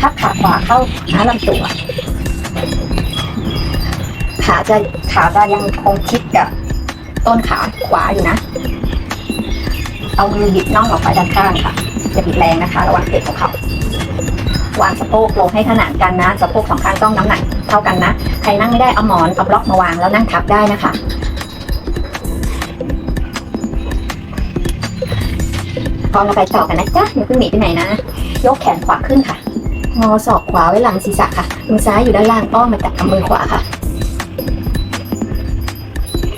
พับขาขวาเข้าหาลำตัว ขาจะขาจะยังคงชิดกับต้นขาขวาอยู่นะ เอามือบิดน่องออกไปด้านข้างค่ะอย่าบิดแรงนะคะ ระวังเตะของเขาวางสะโพกลงให้ขนานกันนะสะโพกสองข้างต้องน้ำหนักเท่ากันนะใครนั่งไม่ได้เอาหมอนเอาบล็อกมาวางแล้วนั่งทับได้นะคะพร้อมเราไปต่อกันนะจ๊ะอย่าเพิ่งหนีไปไหนนะ ยกแขนขวาขึ้นค่ะ งอศอกขวาไว้หลังศีรษะค่ะมือซ้ายอยู่ด้านล่างอ้อมมาจับกับมือขวาค่ะ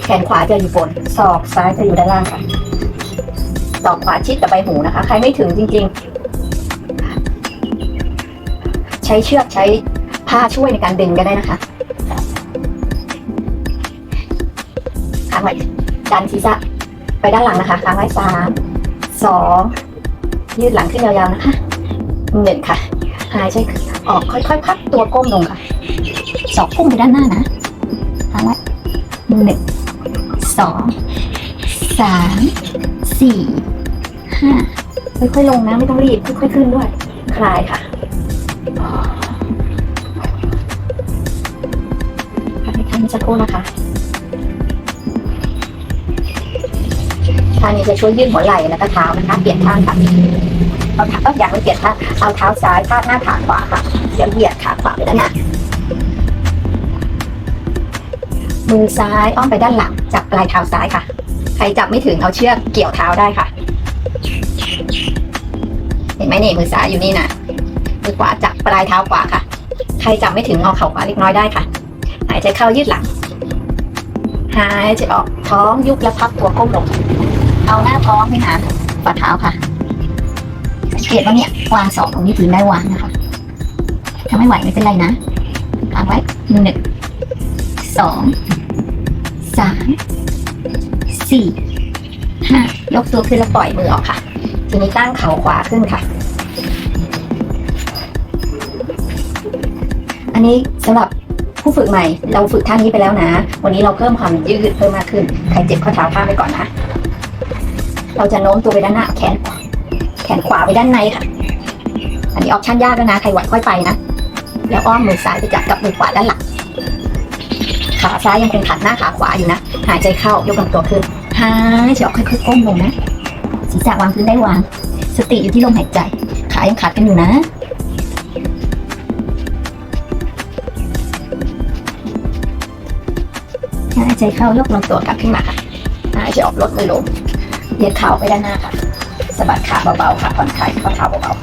แขนขวาจะอยู่บนศอกซ้ายจะอยู่ด้านล่างค่ะศอกขวาชิดกับใบหูนะคะ ใครไม่ถึงจริง ๆ ใช้เชือกใช้ผ้าช่วยในการดึงก็ได้นะคะค้างไว้ดันศีรษะไปด้านหลังนะคะค้างไว้สามสองยืดหลังขึ้นยาวๆนะคะหนึ่งค่ะายใจออกค่อยๆพับตัวก้มลงค่ะศอกพุ่งไปด้านหน้านะเอาละหนึ่งสองสามสี่ห้าค่อยๆลงนะไม่ต้องรีบค่อยๆขึ้นด้วย คลายค่ะพักให้ท่านสักครู่นะคะท่านี้จะช่วยยืดหัวไหล่แล้วก็เท้านะคะเปลี่ยนข้าค่ะ เอาเท้าเอาอย่างไม่เปลี่ยนท่าเอาเท้าซ้ายพาดหน้าขาขวาค่ะเดี๋ยวเหยียดขาขวาไปด้านหน้ามือซ้ายอ้อมไปด้านหลังจับปลายเท้าซ้ายค่ะ ใครจับไม่ถึงเอาเชือกเกี่ยวเท้าได้ค่ะ เห็นไหมนี่มือซ้ายอยู่นี่นะมือขวาจับปลายเท้าขวาค่ะ ใครจับไม่ถึงเอาเข่าขวาเล็กน้อยได้ค่ะ หายใจเข้ายืดหลัง หายใจออกท้องยุบและพับตัวก้มลง เอาหน้าท้องให้หาฝ่าเท้าค่ะ สังเกตว่าเนี่ยวางสองตรงนี้พื้นได้วางนะคะถ้าไม่ไหวไม่เป็นไรนะวางไว้หนึ่งสองสามสี่ห้ายกตัวขึ้นแล้วปล่อยมือออกค่ะ ทีนี้ตั้งเข่าขวาขึ้นค่ะ อันนี้สำหรับผู้ฝึกใหม่ เราฝึกท่านี้ไปแล้วนะ วันนี้เราเพิ่มความยืดเพิ่มมากขึ้น ใครเจ็บข้อเท้าข้ามไปก่อนนะ เราจะโน้มตัวไปด้านหน้าแขน ขนขวาไปด้านในค่ะ อันนี้ออปชั่นยากแล้วนะ ใครไหวค่อยไปนะ แล้วอ้อมมือซ้ายไปจับกับมือขวาด้านหลัง ขาซ้ายยังคงถัดหน้าขาขวาอยู่นะ หายใจเข้ายกลำตัวขึ้นหายใจออกค่อยๆก้มลงนะ ศีรษะวางพื้นได้วาง สติอยู่ที่ลมหายใจ ขายังขัดกันอยู่นะหายใจเข้ายกลำตัวกลับขึ้นมาค่ะหายใจออกลดมือลงเหยียดเข่าไปด้านหน้าค่ะ สะบัดขาเบาๆค่ะผ่อนคลายข้อเท้าเบาๆ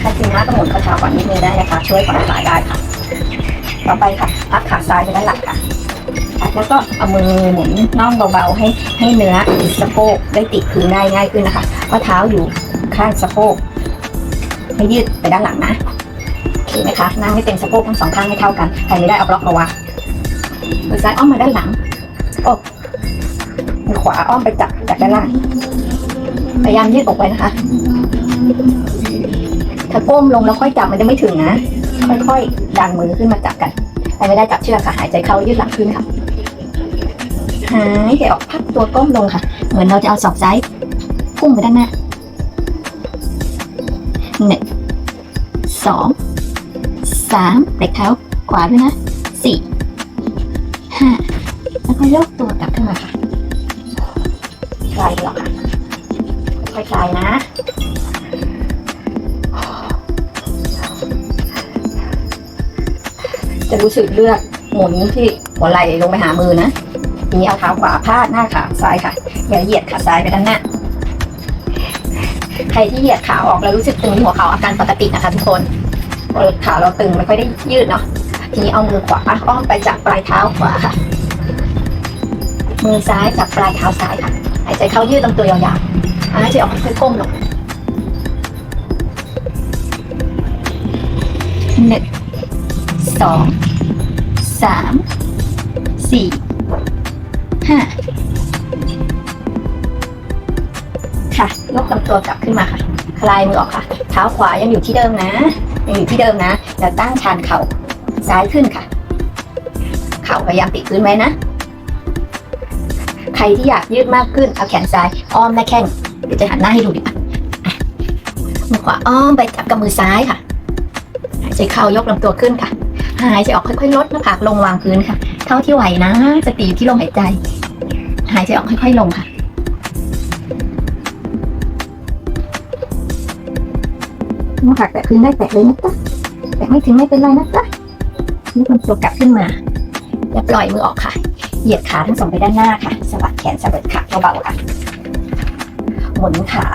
ถ้าจริงมาก็หมุนข้อเท้าก่อนนิดนึงได้นะคะ ช่วยผ่อนคลายได้ค่ะ ต่อไปค่ะพักขาซ้ายไปด้านหลังค่ะแล้วก็เอามือหมุนน่องเบาๆให้ให้เนื้อสะโพกได้ติดพื้นได้ง่ายขึ้นนะคะเพราเท้าอยู่ข้างสะโพกให้ยืดไปด้านหลังนะโอเคไหมคะนั่งให้เต็มสะโพกทั้งสองข้างให้เท่ากันใครไม่ได้เอาบล็อกมาวางมือซ้ายอ้อมมาด้านหลัง มือขวาอ้อมไปจับจากด้านล่างพยายามยืดอกไว้นะคะ ถ้าก้มลงแล้วค่อยจับมันจะไม่ถึงนะ ค่อยๆ ดันมือขึ้นมาจับกันใครไม่ได้จับเชือกค่ะ หายใจเข้ายืดหลังขึ้นค่ะ หายใจออกพักตัวก้มลงค่ะ เหมือนเราจะเอาศอกซ้ายพุ่งไปด้านหน้าหนึ่งสองสามเด็กเท้าขวาด้วยนะสี่ รู้สึกเลือดหมุนที่หัวไหล่ลงไปหามือนะทีนี้เอาเท้าขวาพาดหน้าขาซ้ายค่ะอย่าเหยียดขาซ้ายไปด้านหน้าใครที่เหยียดขาออกแล้วรู้สึกตึงหัวเข่าอาการปกตินะคะทุกคนขาเราตึงไม่ค่อยได้ยืดเนาะทีนี้เอามือขวาอ้อมไปจับปลายเท้าขวาค่ะ มือซ้ายจับปลายเท้าซ้ายค่ะหายใจเข้ายืดลำตัวยาวๆหายใจออกค่อยๆก้มลงหนึ่งสอง สามสี่ห้าค่ะยกลำตัวกลับขึ้นมาค่ะ คลายมือออกค่ะ เท้าขวายังอยู่ที่เดิมนะ ยังอยู่ที่เดิมนะแล้วตั้งชานเข่าซ้ายขึ้นค่ะ เข่าพยายามติดพื้นไว้นะ ใครที่อยากยืดมากขึ้น เอาแขนซ้าย อ้อมหน้าแข้ง เดี๋ยวจะหันหน้าให้ดูดีกว่าอะมือขวาอ้อมไปจับกับมือซ้ายค่ะหายใจเข้ายกลำตัวขึ้นค่ะ หายใจออกค่อยๆลดหน้าผากลงวางพื้นค่ะ เท่าที่ไหวนะสติอยู่ที่ลมหายใจ หายใจออกค่อยๆลงค่ะหน้าผากแตะพื้นได้แตะเลยนะจ๊ะแตะไม่ถึงไม่เป็นไรนะจ๊ะยกลำตัวกลับขึ้นมาแล้วปล่อยมือออกค่ะ เหยียดขาทั้งสองไปด้านหน้าค่ะสะบัดแขนสะบัดขาเบาๆค่ะหมุนเท้า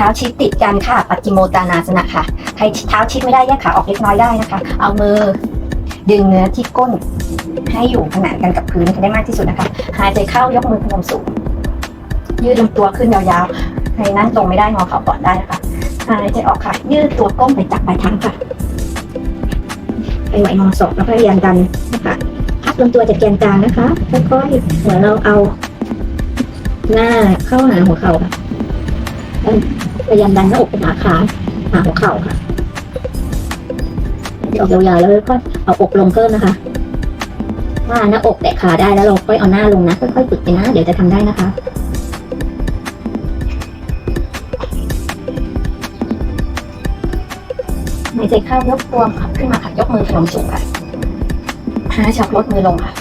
เท้าชิดติดกันค่ะ ปัจจิโมตานาสนะค่ะ ใครเท้าชิดไม่ได้แยกขาออกเล็กน้อยได้นะคะ เอามือดึงเนื้อที่ก้นให้อยู่ขนานกันกับพื้นให้ได้มากที่สุดนะคะ หายใจเข้ายกมือพนมสูง ยืดลำตัวขึ้นยาวๆใครนั่งตรงไม่ได้งอเข่าก่อนได้นะคะ หายใจออกค่ะ ยืดตัวก้มไปจับปลายเท้าค่ะไปไหวงอศอกแล้วพยายามดันนะคะพับลำตัวจากแกนกลางนะคะค่อยๆเหมือนเราเอาหน้าเข้าหาหัวเข่าค่ะ พยายามดันหน้าอกไปหาขาหาหัวเข่าค่ะจะออกยาวๆแล้วค่อยเอาอกลงเพิ่มนะคะ ถ้าหน้าอกแตะขาได้แล้วเราค่อยเอาหน้าลงนะค่อยๆฝึกไปนะเดี๋ยวจะทำได้นะคะหายใจเข้ายกตัวขึ้นมาค่ะยกมือพนมสูงค่ะหายใจออกลดมือลงค่ะ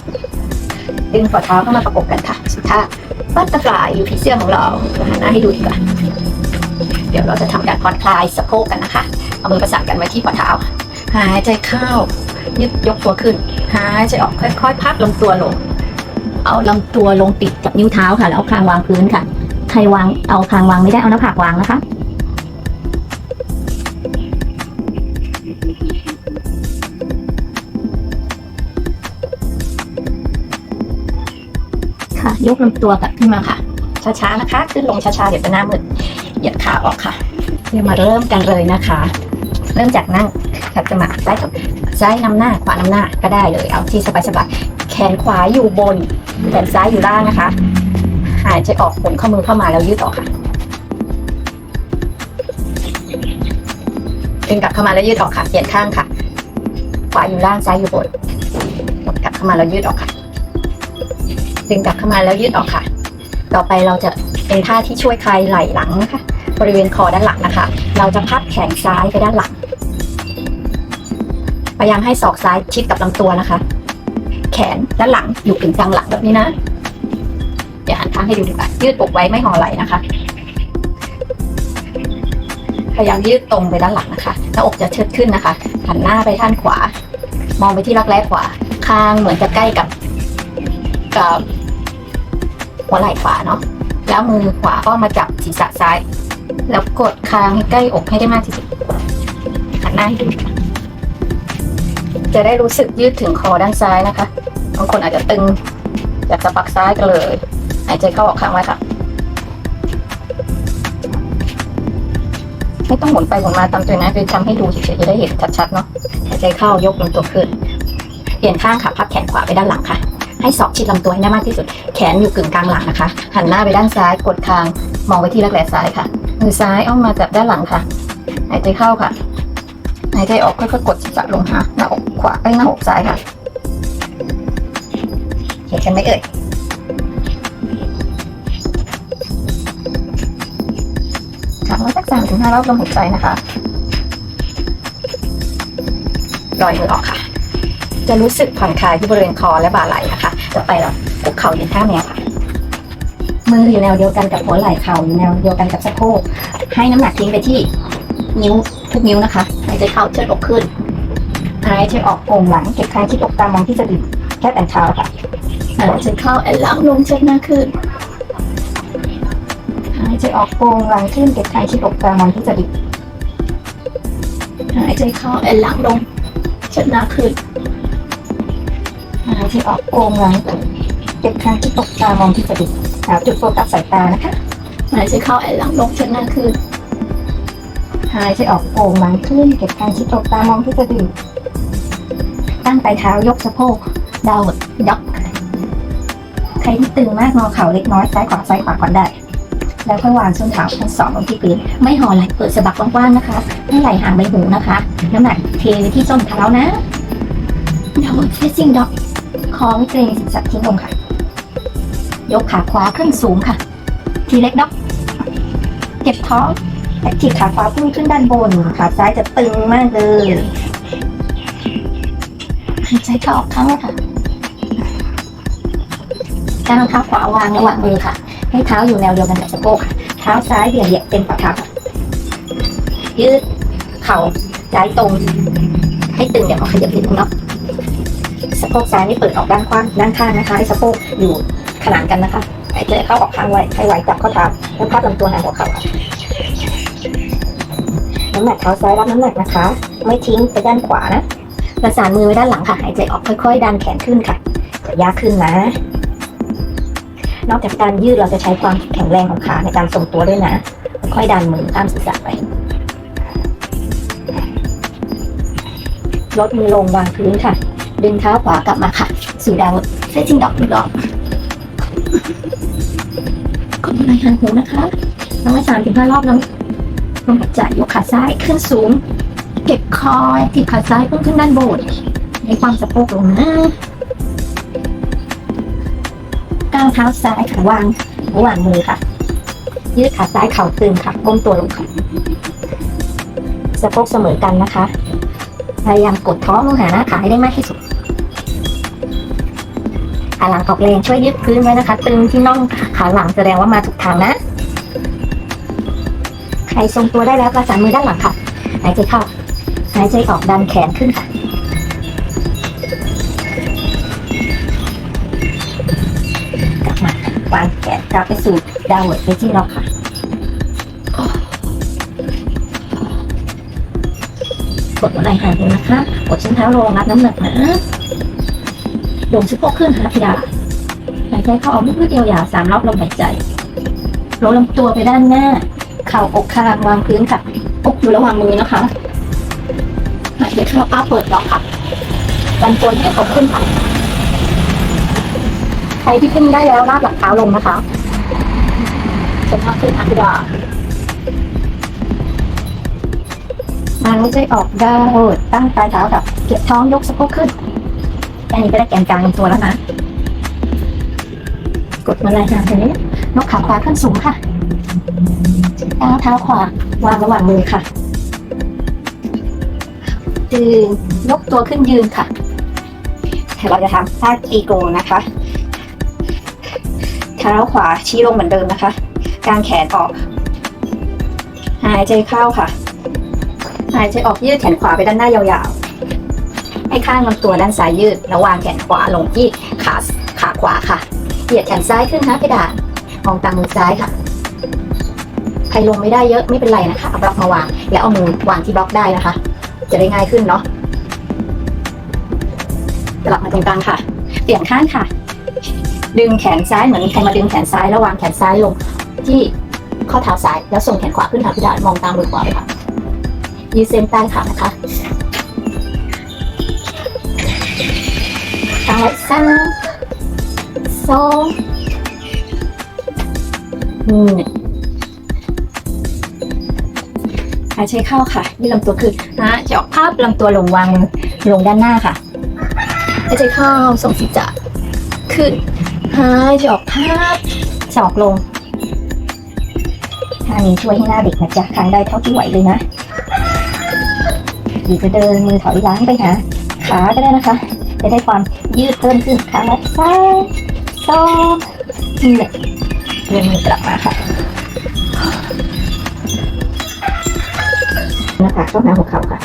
ดึงฝ่าเท้าเข้ามาประกบกันค่ะสุดท้ายบัตเตอร์ฟลายอยู่ผีเสื้อของเราหันหน้าให้ดูดีกว่า เดี๋ยวเราจะทำการผ่อนคลายสะโพกกันนะคะ เอามือประสานกันไว้ที่ฝ่าเท้า หายใจเข้ายึดยกตัวขึ้น หายใจออกค่อยๆพักลำตัวลง เอาลำตัวลงติดกับนิ้วเท้าค่ะ แล้วเอาคางวางพื้นค่ะ ใครวาง เอาคางวางไม่ได้ เอาหน้าผากวางนะคะค่ะยกลำตัวกลับขึ้นมาค่ะ ช้าๆนะคะ ขึ้นลงช้าๆ เดี๋ยวจะหน้ามืด ยียดขาออกค่ะเดี๋ยวมาเริ่มกันเลยนะคะ เริ่มจากนั่งขัดสมาธิซ้ายกับซ้ายนำหน้าขวานำหน้าก็ได้เลย เอาที่สบายๆแขนขวาอยู่บนแขนซ้ายอยู่ล่างนะคะ หายใจออกผลข้อมือเข้ามาแล้วยืดออกค่ะดึงกลับเข้ามาแล้วยืดออกค่ะเปลี่ยนข้างค่ะ ขวาอยู่ล่างซ้ายอยู่บนกลับเข้ามาแล้วยืดออกค่ะดึงกลับเข้ามาแล้วยืดออกค่ะ ต่อไปเราจะเป็นท่าที่ช่วยคลายไหล่หลังนะคะ บริเวณคอด้านหลังนะคะ เราจะพับแขนซ้ายไปด้านหลัง พยายามให้ศอกซ้ายชิดกับลำตัวนะคะ แขนด้านหลังอยู่กึ่งกลางหลังแบบนี้นะเดี๋ยวหันข้างให้ดูดีกว่ายืดอกไว้ไม่ห่อไหล่นะคะ พยายามยืดตรงไปด้านหลังนะคะหน้าอกจะเชิดขึ้นนะคะ หันหน้าไปด้านขวา มองไปที่รักแร้ขวาคางเหมือนจะใกล้กับกับหัวไหล่ขวาเนาะแล้วมือขวาก็มาจับศีรษะซ้าย แล้วกดคางให้ใกล้อกให้ได้มากที่สุดหันหน้าให้ดูจะได้รู้สึกยืดถึงคอด้านซ้ายนะคะ บางคนอาจจะตึงจากสะบักซ้ายกันเลย หายใจเข้าออกค้างไว้ค่ะ ไม่ต้องหมุนไปหมุนมาตามตัวนะคือทำให้ดูเฉยๆจะได้เห็นชัดๆเนาะ หายใจเข้ายกลำตัวขึ้น เปลี่ยนข้างค่ะ พับแขนขวาไปด้านหลังค่ะ ให้ศอกชิดลำตัวให้ได้มากที่สุด แขนอยู่กึ่งกลางหลังนะคะ หันหน้าไปด้านซ้ายกดคาง มองไปที่รักแร้ซ้ายค่ะ มือซ้ายอ้อมมาจับด้านหลังค่ะ หายใจเข้าค่ะ หายใจออกค่อยๆกดศีรษะลงหาหน้าอกขวาไอ้หน้าอกซ้ายค่ะ เห็นกันไหมเอ่ยครั้งละสักสามถึงห้ารอบลมหายใจนะคะลอยมือออกค่ะ จะรู้สึกผ่อนคลายที่บริเวณคอและบ่าไหล่นะคะต่อไปเราคุกเข่ายืนท่าแนวค่ะมืออยู่แนวเดียวกันกับหัวไหล่เข่าอยู่แนวเดียวกันกับสะโพกให้น้ำหนักทิ้งไปที่นิ้วทุกนิ้วนะคะหายใจเข้าเชิดอกขึ้นหายใจออกโก่งหลังเก็บคางที่อกตามองที่สะดือแค่แต่เท้าค่ะหายใจเข้าแอนหลังลงเชิดหน้าขึ้นหายใจออกโกงหลังขึ้นเก็บคางที่อกตามองที่สะดือหายใจเข้าแอนหลังลงเชิดหน้าขึ้น หายใจออกโกงหลังเก็บคางที่อกตามองที่สะดือหาจุดโฟกัสสายตานะคะหายใจเข้าแอนหลังลงเชิดหน้าขึ้นหายใจออกโกงหลังขึ้นเก็บคางที่อกตามองที่สะดือตั้งปลายเท้ายกสะโพกดาวด็อกใครที่ตึงมากงอเข่าเล็กน้อยซ้ายขวาซ้ายขวาก่อนได้ แล้วค่อยวางส้นเท้าทั้งสองลงที่พื้นไม่ห่อไหล่เปิดสะบักกว้างๆนะคะให้ไหล่ห่างใบหูนะคะ น้ำหนักเทไปที่ส้นเท้านะดาว เฟซซิ่งด็อกคอไม่เกรงศีรษะทิ้งลงค่ะ ยกขาขวาขึ้นสูงค่ะ ทีเล็กด็อกเก็บท้องแอคทีฟขาขวาพุ่งขึ้นด้านบน ขาซ้ายจะตึงมากเลยหายใจเข้าออกครั้งค่ะ กาวเท้าขวาวางระหว่างมือค่ะ ให้เท้าอยู่แนวเดียวกันกับสะโพกค่ะ เท้าซ้ายเบี่ยงเหยียดเป็นฝ่าเท้าค่ะยืดเข่าซ้ายตรง ให้ตึงเดี๋ยวเอาขยับนิดนึงเนาะ สะโพกซ้ายนี่เปิดออกด้านข้างด้านข้างนะคะให้สะโพกอยู่ขนานกันนะคะหายใจเข้าออกข้างไว้ให้ไว้จับข้อเท้าแล้วพับลำตัวหายหัวเข่าค่ะน้ำหนักเท้าซ้ายรับน้ำหนักนะคะ ไม่ทิ้งไปด้านขวานะประสานมือไว้ด้านหลังค่ะหายใจออกค่อย ๆ ดันแขนขึ้นค่ะจะยากขึ้นนะ นอกจากการยืดเราจะใช้ความแข็งแรงของขาในการทรงตัวด้วยนะ ค่อยๆดันมือข้ามศีรษะไปลดมือลงวางพื้นค่ะ ดึงเท้าขวากลับมาค่ะ สู่ดาวเซตติ้งดอกหนึ่งดอกกดไหล่หันหูนะคะน้องไว้สามถึงห้ารอบแล้วลงหัวใจยกขาซ้ายขึ้นสูง เก็บคอที่ขาซ้ายเพุ่งขึ้นด้านบนในความสะโพกลงนะก้าวเท้าซ้ายค่ะวางระหว่างมือค่ะ ยืดขาซ้ายเข่าตึงค่ะก้มตัวลงค่ะสะโพกเสมอกันนะคะ พยายามกดท้องลงหาหน้าขาให้ได้มากที่สุด หลังออกแรงช่วยยึดพื้นไว้นะคะตึงที่น่องขาหลังแสดงว่ามาถูกทางนะ ใครทรงตัวได้แล้วประสานมือด้านหลังค่ะ หายใจเข้า หายใจออกดันแขนขึ้นค่ะกลับมาวางแขนกลับไปสู่ดาวเวิร์ดเฟที่ล็อกค่ะกดหัวไหล่หายลงนะคะกดชิ้นเท้าลงรับน้ำหนักนะ ลงสะโพกขึ้นหาพิดาหายใจเข้าออกลึกๆยาวๆสามรอบลมหายใจโน้ลำตัวไปด้านหน้า เข่าอกคางวางพื้นค่ะอกอยู่ระหว่างมือนะคะหายใจเข้าอ้าเปิดล็อกค่ะดันตัวให้ตกขึ้นค่ะใครที่ขึ้นได้แล้วลาบหลังเท้าลงนะคะจะพักขึ้นหาพิดาหายใจออกได้ตั้งปลายเท้ากับเก็บท้องยกสะโพกขึ้น ค่นี้ก็ได้แกนกลางลำตัวแล้วนะ กดมาลายหางตรงนี้นกขาขวาขึ้นสูงค่ะก้าวเท้าขวาวางระหว่างมือค่ะดึงยกตัวขึ้นยืนค่ะเดียวเราจะทำท่าตีโกนะคะ เท้าขวาชี้ลงเหมือนเดิมนะคะกางแขนออก หายใจเข้าค่ะ หายใจออกยืดแขนขวาไปด้านหน้ายาวๆ ให้ข้างลำตัวด้านซ้ายยืด แล้ววางแขนขวาลงที่ขาขาขวาค่ะ เหยียดแขนซ้ายขึ้นนะเพดานมองตามมือซ้ายค่ะ ใครลงไม่ได้เยอะไม่เป็นไรนะคะ เอาบล็อกมาวาง แล้วเอามือวางที่บล็อกได้นะคะ จะได้ง่ายขึ้นเนาะกลับมาตรงกลางค่ะ เปลี่ยนข้างค่ะ ดึงแขนซ้ายเหมือนใครมาดึงแขนซ้ายแล้ววางแขนซ้ายลงที่ข้อเท้าซ้าย แล้วส่งแขนขวาขึ้นหาเพดานมองตามมือขวาเลยค่ะยืดเส้นใต้ขานะคะ ทางไว้สามสองหนึ่งหายใจเข้าค่ะยืดลำตัวขึ้นนะจะออกภาพลำตัวลงวางลงด้านหน้าค่ะหายใจเข้าส่งศีรษะขึ้นหายใจออกภาพสอกลงท่านี้ช่วยให้หน้าเด็กนะจ๊ะทางได้เท่าที่ไหวเลยนะหรือจะเดินมือถอยหลังไปหาขาก็ได้นะคะ จะได้ความยืดเพิ่มขึ้นขาละซ้ายสองหนึ่งเดินมือกลับมาค่ะนะคะเข้าหาหัวเข่าค่ะ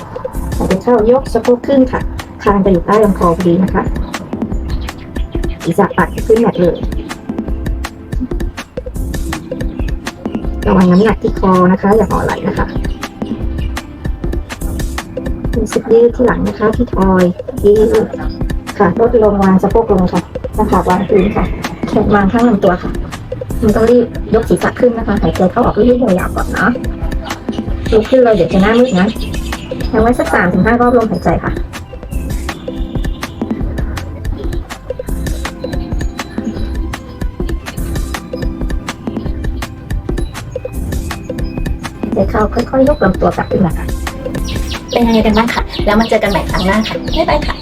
หายใจเข้ายกสะโพกขึ้นค่ะ คางไปอยู่ใต้ลำคอพอดีนะคะศีรษะปัดขึ้นหมดเลยระวังน้ำหนักที่คอนะคะ อย่าห่อไหลนะคะรู้สึกยืดที่หลังนะคะที่ทอยยืด ค่ะลดลงวางสะโพกลงค่ะหน้าผากวางพื้นค่ะแขนวางข้างลำตัวค่ะมันต้องรีบยกศีรษะขึ้นนะคะหายใจเข้าออกรีบๆยาวๆก่อนเนาะลุกขึ้นเลยเดี๋ยวจะหน้ามืดนะทำไว้สักสามถึงห้ารอบลมหายใจค่ะหายใจเขาค่อยๆยกลำตัวกลับขึ้นมาค่ะ เป็นยังไงกันบ้างค่ะ แล้วมาเจอกันใหม่ครั้งหน้าค่ะ บ๊ายบายค่ะ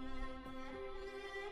Thank you.